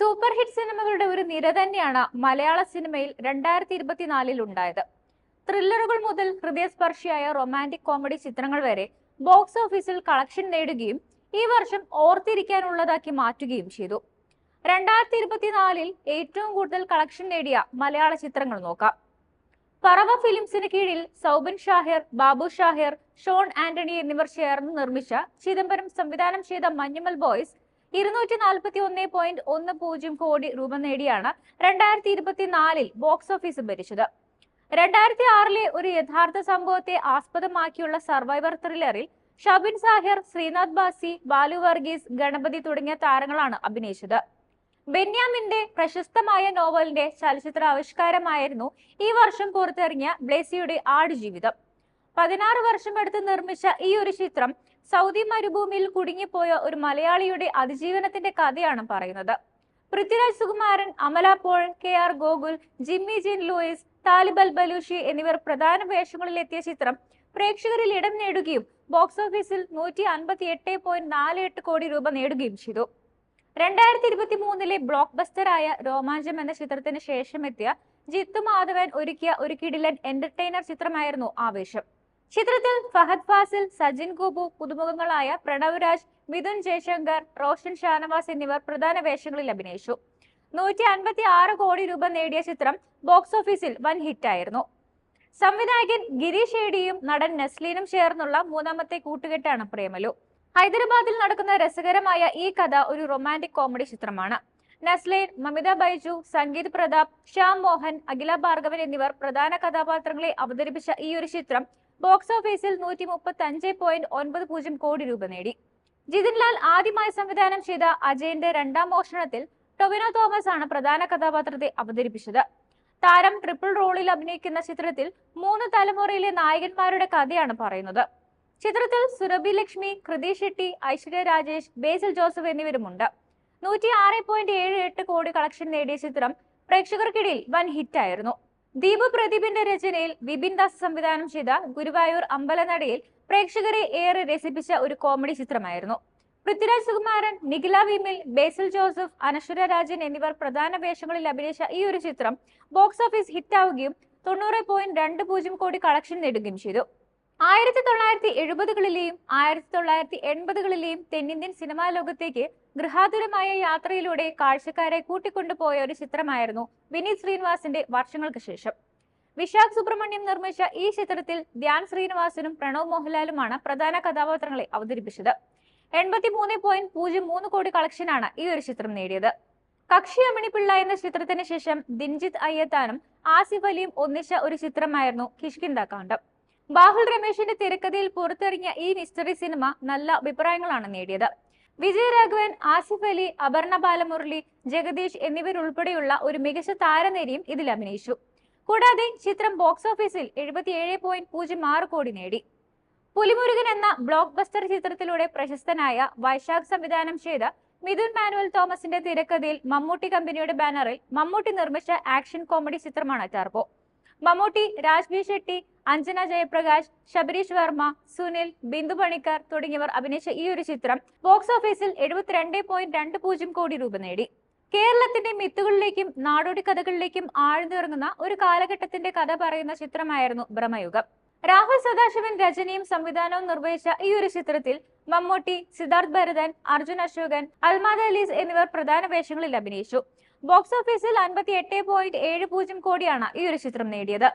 Super hit സിനിമകളുടെ ഒരു നിര തന്നെയാണ് മലയാള സിനിമയിൽ രണ്ടായിരത്തി ഇരുപത്തിനാലിൽ ഉണ്ടായത്. ത്രില്ലറുകൾ മുതൽ ഹൃദയസ്പർശിയായ റൊമാന്റിക് കോമഡി ചിത്രങ്ങൾ വരെ ബോക്സ് ഓഫീസിൽ കളക്ഷൻ നേടുകയും ഈ വർഷം ഓർത്തിരിക്കാനുള്ളതാക്കി മാറ്റുകയും ചെയ്തു. രണ്ടായിരത്തി ഇരുപത്തിനാലിൽ ഏറ്റവും കൂടുതൽ കളക്ഷൻ നേടിയ മലയാള ചിത്രങ്ങൾ നോക്കാം. പറവ ഫിലിംസിന് കീഴിൽ സൗബൻ ഷാഹിർ ബാബു ഷാഹിർ ഷോൺ ആന്റണി എന്നിവർ ചേർന്ന് നിർമ്മിച്ച ചിദംബരം സംവിധാനം ചെയ്ത മഞ്ഞുമൽ ബോയ്സ് ഇരുന്നൂറ്റി നാൽപ്പത്തി ഒന്ന് പോയിന്റ് ഒന്ന് പൂജ്യം കോടി രൂപ നേടിയാണ് രണ്ടായിരത്തി ഇരുപത്തിനാലിൽ ബോക്സ് ഓഫീസ് ഭരിച്ചത്. രണ്ടായിരത്തി ആറിലെ ഒരു യഥാർത്ഥ സംഭവത്തെ ആസ്പദമാക്കിയുള്ള സർവൈവർ ത്രില്ലറിൽ ഷബിൻ സാഹിർ ശ്രീനാഥ് ബാസി ബാലു വർഗീസ് ഗണപതി തുടങ്ങിയ താരങ്ങളാണ് അഭിനയിച്ചത്. ബെന്യാമിന്റെ പ്രശസ്തമായ നോവലിന്റെ ചലച്ചിത്ര ആവിഷ്കാരമായിരുന്നു ഈ വർഷം പുറത്തിറങ്ങിയ ബ്ലേസിയുടെ ആടുജീവിതം. പതിനാറ് വർഷം എടുത്ത് നിർമ്മിച്ച ഈ ഒരു ചിത്രം സൗദി മരുഭൂമിയിൽ കുടുങ്ങിപ്പോയ ഒരു മലയാളിയുടെ അതിജീവനത്തിന്റെ കഥയാണ് പറയുന്നത്. Prithviraj Sukumaran Amala Paul K R Gokul Jimmy Jean Louis Talib al Balushi എന്നിവർ പ്രധാന വേഷങ്ങളിൽ എത്തിയ ചിത്രം പ്രേക്ഷകരിൽ ഇടം നേടുകയും ബോക്സ് ഓഫീസിൽ നൂറ്റി അൻപത്തി എട്ട് പോയിന്റ് നാല് എട്ട് കോടി രൂപ നേടുകയും ചെയ്തു. രണ്ടായിരത്തി ഇരുപത്തി മൂന്നിലെ ബ്ലോക്ക് ബസ്റ്ററായ രോമാഞ്ചം എന്ന ചിത്രത്തിന് ശേഷം എത്തിയ ജിത്തു മാധവൻ ഒരുക്കിയ ഒരു കിടിലൻ എന്റർടൈനർ ചിത്രമായിരുന്നു ആവേശം. ചിത്രത്തിൽ ഫഹദ് ഫാസിൽ സജിൻ ഗോപു പുതുമുഖങ്ങളായ പ്രണവ് രാജ് മിഥുൻ ജയശങ്കർ റോഷൻ ഷാനവാസ് എന്നിവർ പ്രധാന വേഷങ്ങളിൽ അഭിനയിച്ചു. നൂറ്റി അൻപത്തി ആറ് കോടി രൂപ നേടിയ ചിത്രം ബോക്സ് ഓഫീസിൽ വൻ ഹിറ്റായിരുന്നു. സംവിധായകൻ ഗിരീഷ് ഏടിയും നടൻ നസ്ലീനും ചേർന്നുള്ള മൂന്നാമത്തെ കൂട്ടുകെട്ടാണ് പ്രേമലു. ഹൈദരാബാദിൽ നടക്കുന്ന രസകരമായ ഈ കഥ ഒരു റൊമാന്റിക് കോമഡി ചിത്രമാണ്. നസ്ലീൻ മമിത ബൈജു സംഗീത് പ്രതാപ് ശ്യാം മോഹൻ അഖില ഭാർഗവൻ എന്നിവർ പ്രധാന കഥാപാത്രങ്ങളെ അവതരിപ്പിച്ച ഈ ഒരു ചിത്രം ബോക്സ് ഓഫീസിൽ നൂറ്റി മുപ്പത്തി അഞ്ച് പോയിന്റ് ഒൻപത് പൂജ്യം കോടി രൂപ നേടി. ജിതിൻലാൽ ആദ്യമായി സംവിധാനം ചെയ്ത അജയന്റെ രണ്ടാം മോഷണത്തിൽ ടൊവിനോ തോമസ് ആണ് പ്രധാന കഥാപാത്രത്തെ അവതരിപ്പിച്ചത്. താരം ട്രിപ്പിൾ റോളിൽ അഭിനയിക്കുന്ന ചിത്രത്തിൽ മൂന്ന് തലമുറയിലെ നായകന്മാരുടെ കഥയാണ് പറയുന്നത്. ചിത്രത്തിൽ സുരഭി ലക്ഷ്മി കൃതി ഷെട്ടി ഐശ്വര്യ രാജേഷ് ബേസിൽ ജോസഫ് എന്നിവരുമുണ്ട്. നൂറ്റി ആറ് പോയിന്റ് ഏഴ് എട്ട് കോടി കളക്ഷൻ നേടിയ ചിത്രം പ്രേക്ഷകർക്കിടയിൽ വൻ ഹിറ്റായിരുന്നു ദീപു പ്രദീപിന്റെ രചനയിൽ വിപിൻ ദാസ് സംവിധാനം ചെയ്ത ഗുരുവായൂർ അമ്പലനടയിൽ പ്രേക്ഷകരെ ഏറെ രസിപ്പിച്ച ഒരു കോമഡി ചിത്രമായിരുന്നു. പൃഥ്വിരാജ് സുകുമാരൻ നിഖില വിമിൽ ബേസിൽ ജോസഫ് അനശ്വര രാജൻ എന്നിവർ പ്രധാന വേഷങ്ങളിൽ അഭിനയിച്ച ഈ ഒരു ചിത്രം ബോക്സ് ഓഫീസ് ഹിറ്റാവുകയും തൊണ്ണൂറ് പോയിന്റ് രണ്ട് പൂജ്യം കോടി കളക്ഷൻ നേടുകയും ചെയ്തു. ആയിരത്തി തൊള്ളായിരത്തി എഴുപതുകളിലെയും ആയിരത്തി തൊള്ളായിരത്തി എൺപതുകളിലെയും തെന്നിന്ത്യൻ സിനിമാ ലോകത്തേക്ക് ഗൃഹാതുരമായ യാത്രയിലൂടെ കാഴ്ചക്കാരെ കൂട്ടിക്കൊണ്ടുപോയ ഒരു ചിത്രമായിരുന്നു വിനീത് ശ്രീനിവാസിന്റെ വർഷങ്ങൾക്ക് ശേഷം. വിശാഖ് സുബ്രഹ്മണ്യം നിർമ്മിച്ച ഈ ചിത്രത്തിൽ ധ്യാൻ ശ്രീനിവാസനും പ്രണവ് മോഹൻലാലുമാണ് പ്രധാന കഥാപാത്രങ്ങളെ അവതരിപ്പിച്ചത്. എൺപത്തി മൂന്ന് പോയിന്റ് പൂജ്യം മൂന്ന് കോടി കളക്ഷനാണ് ഈ ഒരു ചിത്രം നേടിയത്. കക്ഷി അമണിപ്പിള്ള എന്ന ചിത്രത്തിന് ശേഷം ദിൻജിത് അയ്യത്താനും ആസിഫ് അലിയും ഒന്നിച്ച ഒരു ചിത്രമായിരുന്നു കിഷ്കിന്ദ കാണ്ടം ബാഹുൽ രമേശിന്റെ തിരക്കഥയിൽ പുറത്തിറങ്ങിയ ഈ മിസ്റ്ററി സിനിമ നല്ല അഭിപ്രായങ്ങളാണ് നേടിയത്. വിജയരാഘവൻ ആസിഫ് അലി അപർണ ബാലമുരളി ജഗദീഷ് എന്നിവരുൾപ്പെടെയുള്ള ഒരു മികച്ച താരനിരയും ഇതിൽ അഭിനയിച്ചു. കൂടാതെ ചിത്രം ബോക്സ് ഓഫീസിൽ എഴുപത്തിയേഴ് പോയിന്റ് പൂജ്യം ആറ് കോടി നേടി. പുലിമുരുകൻ എന്ന ബ്ലോക്ക് ബസ്റ്റർ ചിത്രത്തിലൂടെ പ്രശസ്തനായ വൈശാഖ് സംവിധാനം ചെയ്ത മിഥുൻ മാനുവൽ തോമസിന്റെ തിരക്കഥയിൽ മമ്മൂട്ടി കമ്പനിയുടെ ബാനറിൽ മമ്മൂട്ടി നിർമ്മിച്ച ആക്ഷൻ കോമഡി ചിത്രമാണ് ടർബോ. മമ്മൂട്ടി രാജ്ബി ഷെട്ടി അഞ്ജന ജയപ്രകാശ് ശബരീഷ് വർമ്മ സുനിൽ ബിന്ദു പണിക്കർ തുടങ്ങിയവർ അഭിനയിച്ച ഈ ഒരു ചിത്രം ബോക്സ് ഓഫീസിൽ എഴുപത്തിരണ്ട് പോയിന്റ് രണ്ട് പൂജ്യം കോടി രൂപ നേടി. കേരളത്തിന്റെ മിത്തുകളിലേക്കും നാടോടി കഥകളിലേക്കും ആഴ്ന്നിറങ്ങുന്ന ഒരു കാലഘട്ടത്തിന്റെ കഥ പറയുന്ന ചിത്രമായിരുന്നു ബ്രഹ്മയുഗം രാഹുൽ സദാശിവൻ രചനയും സംവിധാനവും നിർവഹിച്ച ഈ ഒരു ചിത്രത്തിൽ മമ്മൂട്ടി സിദ്ധാർത്ഥ് ഭരതൻ അർജുൻ അശോകൻ അൽമാദ അലീസ് എന്നിവർ പ്രധാന വേഷങ്ങളിൽ അഭിനയിച്ചു. ബോക്സ് ഓഫീസിൽ അൻപത്തി എട്ട് പോയിന്റ് ഏഴ് പൂജ്യം കോടിയാണ് ഈ ഒരു ചിത്രം നേടിയത്.